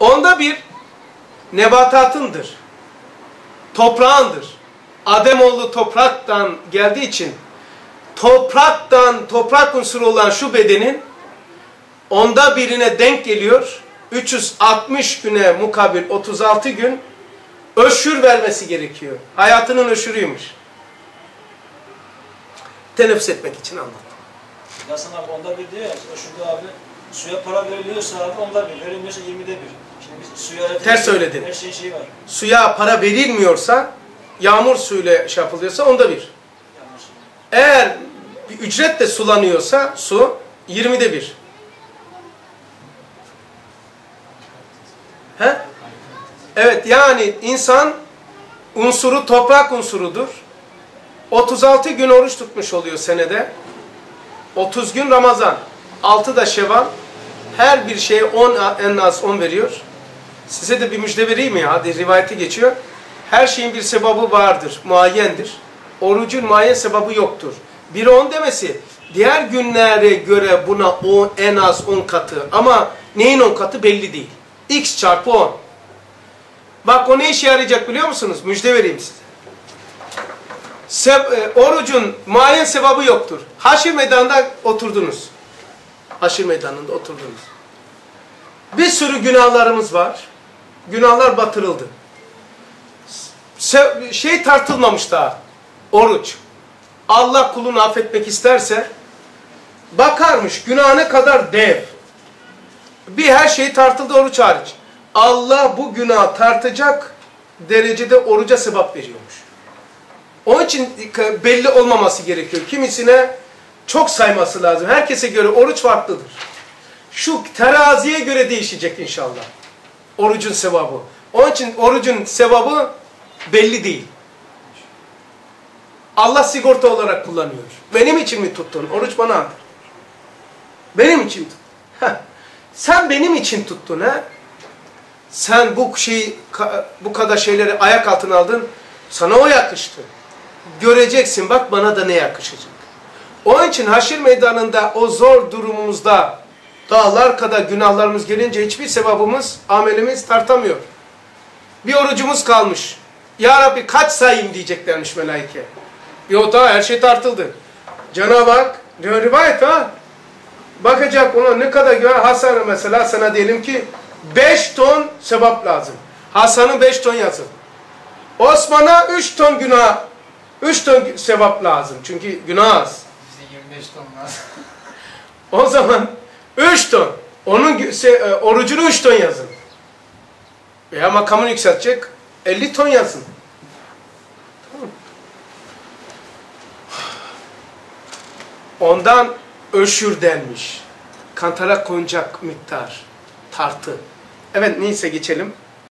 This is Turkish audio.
Onda bir nebatatındır. Toprağındır. Ademoğlu topraktan geldiği için topraktan toprak unsuru olan şu bedenin onda birine denk geliyor. 360 güne mukabil 36 gün öşür vermesi gerekiyor. Hayatının öşürüymüş. Teneffüs etmek için anlattım. Yasin abi onda bir diyor ya, şurada abi suya para veriliyorsa abi onda bir, verilmiyorsa 20'de bir. Şimdi biz suya... Ters söyledin. Her şeyin şeyi var. Suya para verilmiyorsa, yağmur suyuyla şey yapılıyorsa onda bir. Eğer bir ücretle sulanıyorsa su 20'de bir. He? Evet yani insan unsuru toprak unsurudur. 36 gün oruç tutmuş oluyor senede. 30 gün Ramazan. 6 da Şeval. Her bir şeye 10 en az 10 veriyor. Size de bir müjde vereyim ya? Hadi rivayeti geçiyor. Her şeyin bir sebabı vardır, muayyendir. Orucun muayyen sebabı yoktur. Bir 10 demesi diğer günlere göre buna o en az 10 katı ama neyin 10 katı belli değil. X çarpı 10. Bak o ne işe yarayacak biliyor musunuz? Müjde vereyim size. Seb e, orucun muayyen sebabı yoktur. Haşir meydanında oturdunuz. Haşir meydanında oturdunuz. Bir sürü günahlarımız var. Günahlar batırıldı. Şey tartılmamış daha. Oruç. Allah kulunu affetmek isterse bakarmış günah ne kadar dev. Bir her şey tartıldı oruç hariç. Allah bu günah tartacak derecede oruca sebap veriyormuş. Onun için belli olmaması gerekiyor. Kimisine çok sayması lazım. Herkese göre oruç farklıdır. Şu teraziye göre değişecek inşallah. Orucun sevabı. Onun için orucun sevabı belli değil. Allah sigorta olarak kullanıyor. Benim için mi tuttun? Oruç bana andır. Benim için tut. Sen benim için tuttun ha? Sen bu şeyi bu kadar şeyleri ayak altına aldın. Sana o yakıştı. Göreceksin bak bana da ne yakışacak. Onun için haşir meydanında o zor durumumuzda dağlar kadar günahlarımız gelince hiçbir sevabımız, amelimiz tartamıyor. Bir orucumuz kalmış. Ya Rabbi kaç sayayım diyeceklermiş melaike. Yok daha her şey tartıldı. Cenab-ı Hak rivayet ha. Bakacak ona ne kadar güven Hasan'a mesela sana diyelim ki 5 ton sevap lazım. Hasan'ı 5 ton yazın. Osman'a 3 ton günah 3 ton sevap lazım. Çünkü günah az. Bize 25 ton lazım. O zaman 3 ton. Onun e, orucunu 3 ton yazın. Veya makamını yükseltecek 50 ton yazın. Ondan öşür denmiş. Kantara konacak miktar. Tartı. Evet neyse geçelim.